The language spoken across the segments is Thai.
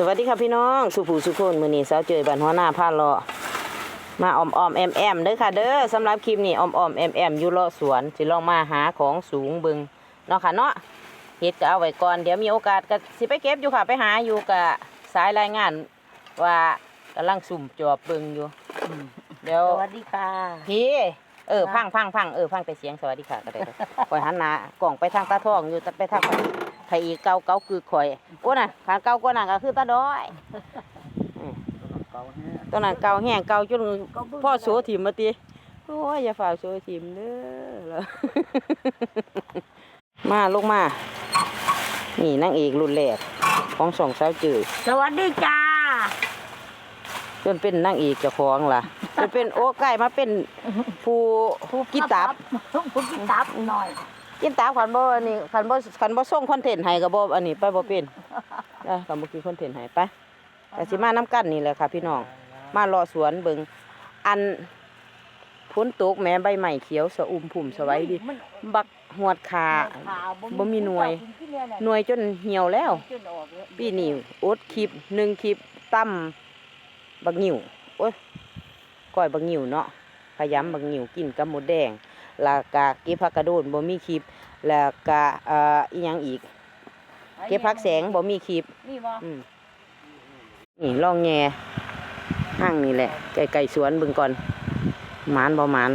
สวัสดีครับพี่น้อง สุภูสุคนมือนี้สาวเจยบันหัวหน้าผ้าเลาะมาออมออมแอมแอมเด้อค่ะเด้อสำหรับคลิปนี้ออมออมแอมแอมอยู่เลาะสวนสิลองมาหาของสูงเบึงเนาะค่ะเนาะเฮ็ดก็เอาไว้ก่อนเดี๋ยวมีโอกาสก็สิไปเก็บอยู่ค่ะไปหาอยู่กับสายรายงานว่ากำลังสุ่มจอบเบึงอยู่อืมเดี๋ยวสวัสดีค่ะพี่เออพังพังพังเออพังแต่เสียงสวัสดีค่ะก็ได้คอยหันหน้ากล่องไปทางตาทองอยู่แต่ไปทาง ไผอีเกาเกาคือข่อยโอ้น่ะขาเกาก็น่ะก็คือตาด้อยอืมตัวนั้นเกาแห้งเกาจนพ่อโสถิ่มมาตีโอ้ยอย่าฝ่าโสถิ่มเด้อแล้วมาลงมา นี่นางเอกรุ่นแรกของสองสาวจืดสวัสดีจ้าจนเป็นนางเอกเจ้าของล่ะจนเป็นโอ้ใกล้มาเป็นผู้กินตับผู้กินตับหน่อย กินตาขันบ่อันนี้ขันบ่ขันบ่ส่งคอนเทนต์ให้ก็บ่อันนี้ไปบ่เป็นเออขันบ่กินคอนเทนต์ให้ไปก็สิมานํกันนี่แหละค่ะ พี่น้องมารอสวนเบิ่งอันฝนตกแม้ใบไม้เขียวสะอุ่มพุ่มสวัยดีบักหวดขาบ่มีหน่วย หน่วยจนเหี่ยวแล้ว ปีนี้อดคลิปหนึ่งคลิปตั้มบักหิวโอ้ยก้อยบักหิวเนาะพยายามบักหิวกินกับหมูแดง แล้วก็เก็บผักกระโดนบ่มีคลิป แล้วก็เอ่ออีหยังอีก เก็บผักแสงบ่มีคลิปนี่บ่อืมนี่ลองแง่ห้างนี่แหละไก่ไก่สวนเบิ่งก่อนหมานบ่หมาน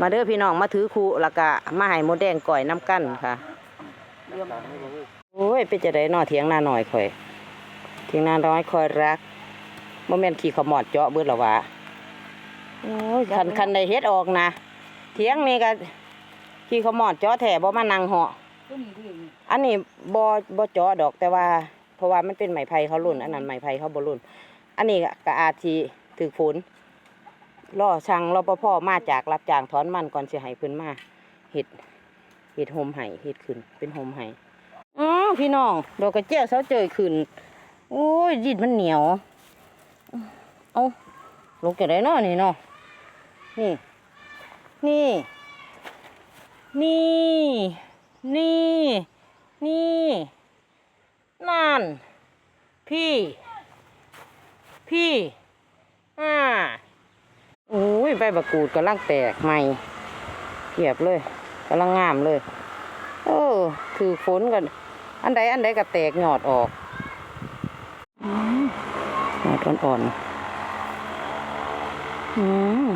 มาเด้อพี่น้องมาถือคูแล้วก็มาให้หมดแดงก่อยน้ำกั้นค่ะโอ้ยเป็นจะได้นอเถียงนาหน่อยข่อยเถียงนาน้อยคอยรักบ่แม่นขี่ขมอดเจาะเบิดหรอวะโอ้ยคันคันได้เฮ็ดออกนะ เถียงนี่ก็ขี่ขมอดเจาะแถบ่มานั่งเหาะตัวนี้ดิอันนี้บ่บ่เจาะดอกแต่ว่า เพราะว่ามันเป็นไม้ไผ่เขารุ่น อันนั้นไม้ไผ่เขาบ่รุ่น อันนี้ก็ก็อาจสิถึกฝนรอช่างรปภมาจากรับจ้างถอนมันก่อนสิให้เพิ่นมาเฮ็ดเฮ็ดโฮมให้เฮ็ดขึ้น เป็นโฮมให้อ๋อพี่น้อง ดอกกระเจียวเซาเจยขึ้นโอ้ยดินมันเหนียว เอาลงจะได้เนาะนี่เนาะนี่ นี่ นี่ นี่ นี่ นั่น พี่ พี่ อ่าโอ้ยใบบักกูดกำลังแตกใหม่เกียบเลยกำลังงามเลย เออคือฝนกัน อันใดอันใดก็แตกหยอดออกอืมหยอดอ่อนๆอืม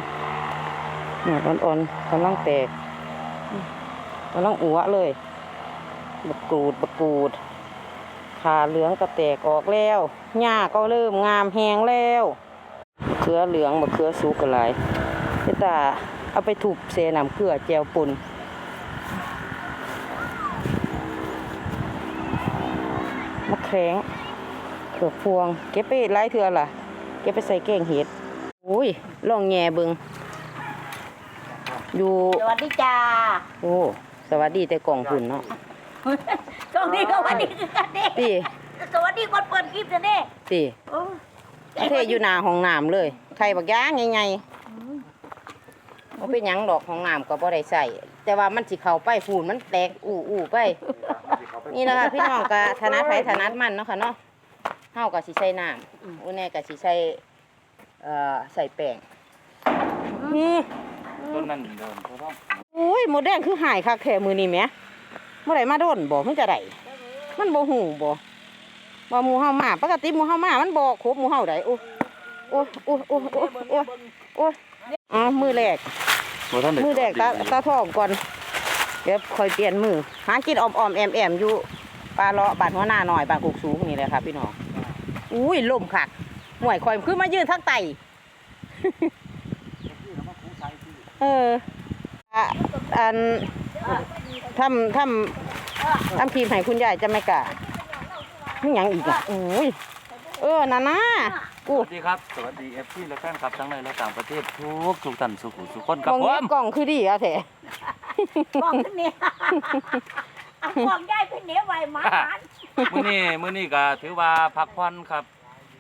เหยอดอ่อนๆกำลังแตกกำลังอัวเลย บักกูดบักกูด ขาเหลืองก็แตกออกแล้วหญ้าก็เริ่มงามแหงแล้วมะเขือเหลืองมะเขือสุกกันหลายพี่ตาเอาไปถูบเสน้ำเกลือแจวปุ่นมะแขงเขือพวง เก็บไปหลายเถื่อล่ะ เก็บไปใส่แกงเห็ดอุ้ยลองแง่เบิง อยู่ สวัสดีจ้าโอ้ สวัสดีแต่กล่องหุ่นเนาะสวัสดีสวัสดีคือกันเด้ตีสวัสดีคนเปิดคลิปจะเด้ตีโอ้เทอยู่หน้าห้องน้ำเลย ไข่บักย่างใหญ่ๆบ่เป็นหยังดอกห้องน้ำก็บ่ได้ใส่ แต่ว่ามันสิเข้าไปฟูนมันแตกอู้อู้ไป นี่นะคะพี่น้องก็ถนัดไผถนัดมันเนาะค่ะเนาะเฮาก็สิใส่น้ำอุ้แน่ก็สิใส่เอ่อใส่แป้งอือ ต้นนั้นเดินเขาต้องโอ้ยหมดแดงคือหายคักแท้มื้อนี้แหมเมื่อไหร่มาโดนบ่มันจะได้มันบ่หูบ่ว่าหมู่เฮามาปกติหมู่เฮามามันบ่ครบหมู่เฮาได้โอ้โอ้โอ้โอ้โอ้โอ้โอ้อ๋อมือแรกบ่ท่านได้มือแรกตาตาทองก่อนเดี๋ยวค่อยเปลี่ยนมือหากินออมออมแอมแอมอยู่ปลาเลาะบ้านหัวหน้าหน่อยบ้านกุกสูงนี่แหละครับพี่น้องอุ้ยลมคักห่วยคอยขึ้นมายืนทั้งไต เอออะอันทำทำทำทีมให้คุณยายจะไม่กล้าไม่ยังอีกอะโอ้ยเออนานาสวัสดีครับ สวัสดี FC และแฟนคลับทั้งในและต่างประเทศทุกทุกท่านสุขุสุขคนคกรับล่องผนี้มกล่องคือดีอะแท้กล้องขึ้นเนี่ยเอากล้องได้ขึ้นเนี่ยไวหมาหันมื้อนี้มื้อนี้ก็ถือว่าพักผ่อนครับ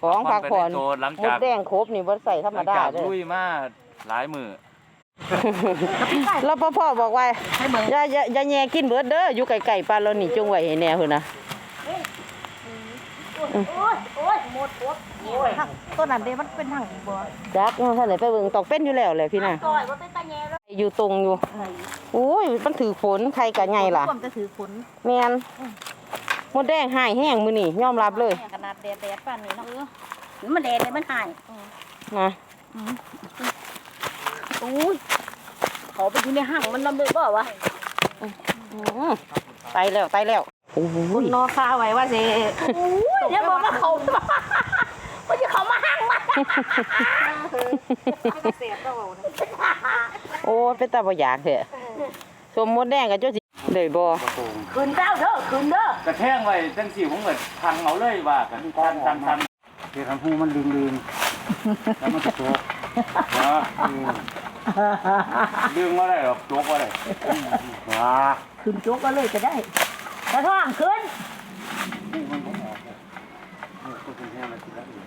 ของผักผ่อนไปได้โจทย์หลังหมจาดกแดงครบนี่บ่ใส่ธรรหมลังดาจากเด้อลุยมาหลายมื้อ รปภบอกว่าอย่าอย่าอย่าแย่กินเบิดเด้ออยู่ไกลๆปานเรานี่จงไว้ให้แน่พุ่นน่ะโอ้ยโอ้ยหมดปุ๊บโอ้ยต้นนั้นเด้มันเป็นทางอีกบ่จักเนาะท่านไหนไปเบิ่งตอกเป็นอยู่แล้วเลยพี่น่ะก่อยว่าเป็นตาแย่แล้วอยู่ตรงอยู่โอ้ยมันถือฝนใครกะไงล่ะความจะถือฝนแม่นมดแดงหายแห้งมื้อนี้ยอมรับเลยขนาดแดดแดดป่านนี้เนาะหรือมันแดดเลยมันหายนะ โอ้ยเขาไปอยู่ในห้างมันลำเลยบ่วะอื้อไปแล้วไปแล้วโอ้ยนอคาไว้ว่าสิโอ้ยอย่าบอกว่าเขาว่าจะเขามาห้างมาเกษตรเรานะโอ้ยเป็นตาบ่อยากเถอะสมมดแดงกับเจ้าสิได้บ่ประตูคืนเจ้าเด้อคืนเด้อกระแทงไว้จังสี่ผมก็พังเอาเลยว่ากันทันทันทันเดี๋ยวทำหูมันลืมลืมแล้วมันจะโจกว้าลืมว่าได้หรอกโจกว่าได้ว้าคืนโจ๊กก็เลยจะได้กระท่องคืนนี่มันก็ออกเลยนี่ก็เป็นแห้งแล้วทีละอีก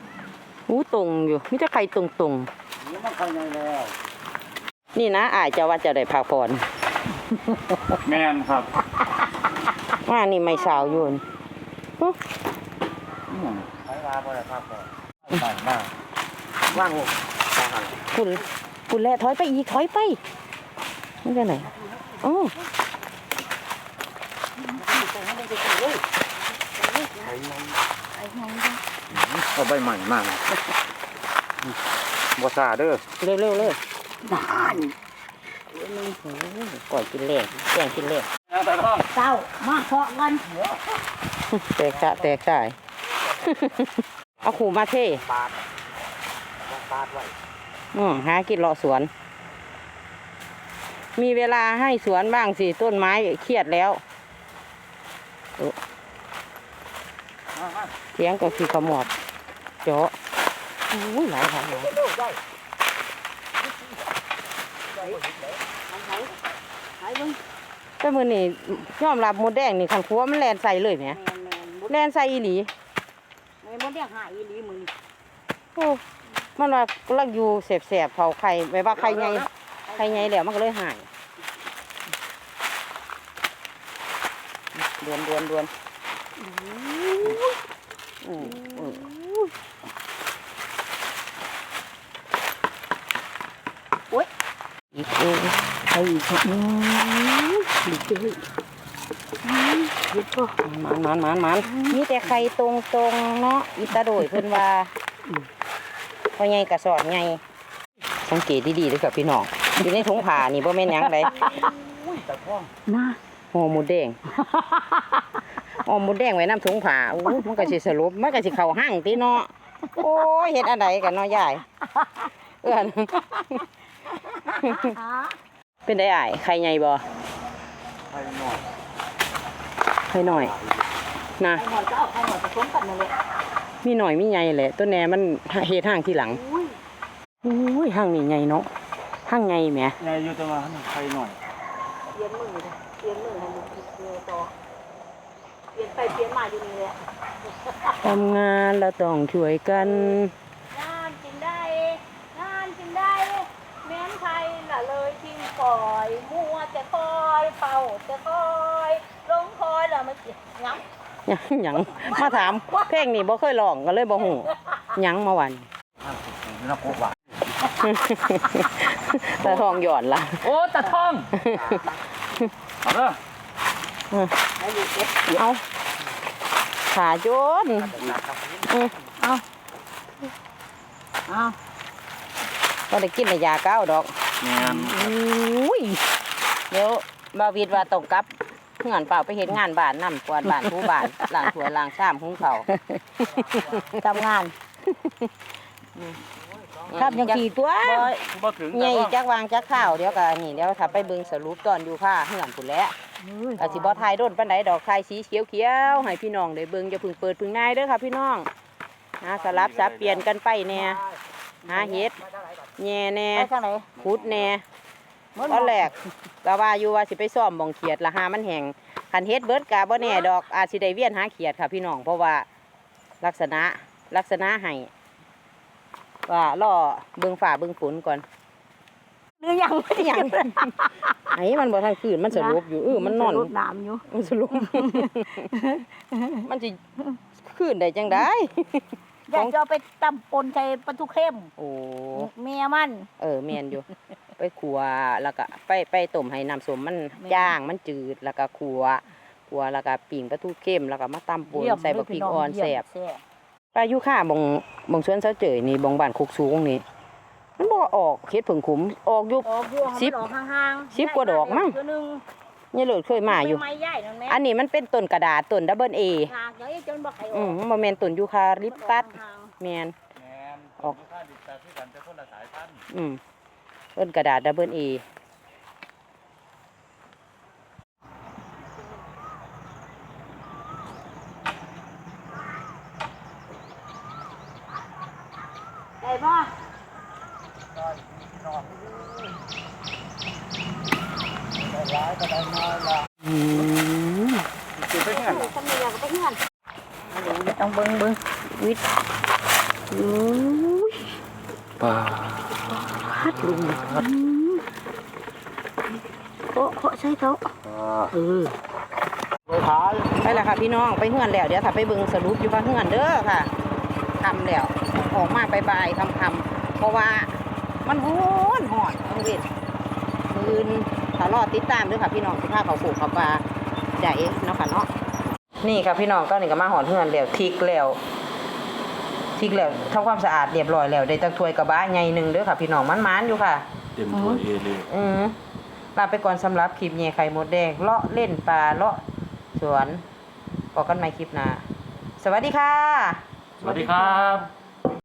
หูตรงอยู่มีแต่ใครตรงตรงนี่มันเข้าในแล้วๆนี่นะอายจะว่าจะได้พักผ่อนแม่นครับว่านี่ไม่สาวอยู่นใช้ลาบ่ได้ภาพก่อนบ้านบ้านว่างหกคุณ คุณแลถอยไปอีกถอยไปนี่จะไหนโอ้เอาใบใหม่มากบัวซาเด้อเร็วเร็วๆเลยนานก่อยกินแรงแกงกินแรงนะตาท้องเจ้ามาเพาะกันแตกสะแตกสายเอาขู่มาเท่ปาดปาดไว้ อืมหากินเลาะสวน มีเวลาให้สวนบ้างสิ ต้นไม้เครียดแล้วโอ้เสียงก็คือขมอบเจาะอู้ยหลายทางเลยแต่มือนี่ยอมรับหมดแดงนี่คันคัวมันแลนใส่เลยเนี่ยแม่นแม่นบุแลนใส่อีหลีแม่นบ่ได้หายอีหลีมึงโอ้ มันว่ากำลังอยู่เสบๆเผาไข่แบบว่าไข่ใหญ่ไข่ใหญ่แล้วมันก็เลยหายดวนดวนดวนอืมอืมอีกเองไอ้ครับอืมดีเจ้ยมันมันมันมันมีแต่ไข่ตรงตรงๆเนาะอีตาโดยเพิ่นว่า พอใหญ่กระสอบใหญ่สังเกตดีๆเลยครับพี่น้องอยู่ในถุงผ้านี่บ่แม่นหยังไดนะห่อหมูแดงห่อหมูแดงไว้น้ำถุงผ้าอู้มันก็สิสรุปมันก็สิเข้าห้างติเนาะโอ้ยเฮ็ดอันใดกันเนาะยายเอื้อนเป็นได้อ้ายไข่ใหญ่บ่ให้หน่อยไข่น้อยนะไอ้หน่อยก็เอาไอ้หน่อยผสมกันนั่นแหละ มีหน่อยมีใหญ่แหละตัวแหนมันเฮ็ดห้างทีหลังอุ้ยอุ้ยห้างนี่ใหญ่เนาะห้างใหญ่แหมยายอยู่แต่ว่าให้หน่อยเปลี่ยนมือเลยเปลี่ยนมือให้ลูกเปลี่ยนต่อเปลี่ยนไปเปลี่ยนมาอยู่นี่แหละทำงานเราต้องช่วยกันงานกินได้งานกินได้แม้นไทยละเลยทิ้งปล่อยมัวจะคอยเป่าจะคอยลงคอยแล้วมันเสียงับ หยังหยังมาถามเพลงนี่บ่เคยร้องก็เลยบ่ฮู้หยังมาวันนักโกว่าแต่ทองหย่อนละโอ้ตาท้องเอาเด้อเอาขาโจนเอาก็ได้กินในยาเก้าดอกแม่นอุ้ยเดี๋ยวบาวิดว่าต้องกลับ เงื่อนเปล่าไปเห็นงานบ้านนำกวาดบ้านทูบ้านล้างถ้วยล้างชามหุงข้าวทำงานครับยังขี่ตัวบ่บ่ถึงใหญ่ตาท้องจักวางจักข้าวเดี๋ยวก็นี่เดี๋ยวถ้าไปเบิ่งสรุปตอนอยู่ผ้าเฮือนพุ่นแหล้วก็สิบ่ทายโดนปานใดดอกทายสีเขียวๆให้พี่น้องได้เบิ่งอย่าเพึ่งเปิดเพึ่งนายเด้อค่ะพี่น้องหาสลับสับเปลี่ยนกันไปแน่หาเฮ็ดแย่แน่ไปทางไหนขุดแน่ ตอนแรกก็ว่าอยู่ว่าสิไปซ่อมบ่งเขียดละหามันแห้งคันเฮ็ดเบิดก็บ่แน่ดอกอาจสิได้เวียนหาเขียดค่ะพี่น้องเพราะว่าลักษณะลักษณะให้ว่าล่อเบิ่งฝ่าเบิ่งฝนก่อนหรือยังไม่ยังไอ้มันบ่ทันคืนมันสรุปอยู่เออมันนอนรูปน้ำอยู่มันสรุปมันสิคืคืนได้จังได้อยากจะเอาไปตำปนใส่ปลาทูเข้มโอ้เมียมัน เออแม่นอยู่ ไปขัวแล้วก็ไปไปต้มให้น้ำส้มมันแม่นย่างมันจืดแล้วก็ขัวขัวแล้วก็ปิ้งปลาทูเข้มแล้วก็มาตำป่นใส่บักพริกอ่อนแซ่บปลายุค่าบงบงสวนเสาเจยนี่บงบ้านคุกสูงนี่มันบ่ออกเฮ็ดผึ่งขุมออกอยู่ออกยวงสิบมันออกห่างๆสิบกว่าดอกมั้งตัวหนึงนี่เลิศเคยมาอยู่ไม้ใหญ่นั่นแหละอันนี้มันเป็นต้นกระดาษต้นดับเบิลเอหากเลยจนบ่ไข่ออือมกบ่แม่นต้นยูคาลิปตัสห่างแม่นแม่นออกค่าดิบแต่ที่กันแต่คนละสายพันธุ์อืม ต้นกระดาษดับเบิลเอๆได้บ่อืมคือเป็นเงินทำไมอยากไปเฮือนต้องเบิ่งเบิ่งวิทย์อุ้ยปลาพั ดลุงโอ้โหใช่เขาเออไปขายไปแล้วค่ะพี่น้องไปเฮือนแล้วเดี๋ยวถ้าไปเบิ่งสรุปอยู่ว่าเฮือนเด้อค่ะทำแล้วออกมาบายๆคำๆเพราะว่ามันฮ้อนหอนต้องเวทคืนถ้ารอติดตามเด้วยค่ะพี่น้องสิพาเขาปลูกเขาปลาใจเนาะค่ะเนาะนี่ค่ะพี่น้องก็นี่ก็มาหอนเฮือนแล้วทิกแล้ว ทิกแล้วทำความสะอาดเรียบร้อยแล้วได้ตักถ้วยกระบะใหญ่หนึ่งเด้อค่ะ พี่น้องมันๆอยู่ค่ะ เต็มถ้วยเอเลยอืมลาไปก่อนสำหรับคลิปแย่ไข่มดแดงเลาะเล่นปลาเลาะสวนบอกกันใหม่คลิปหน้าสวัสดีค่ะ สวัสดีครับ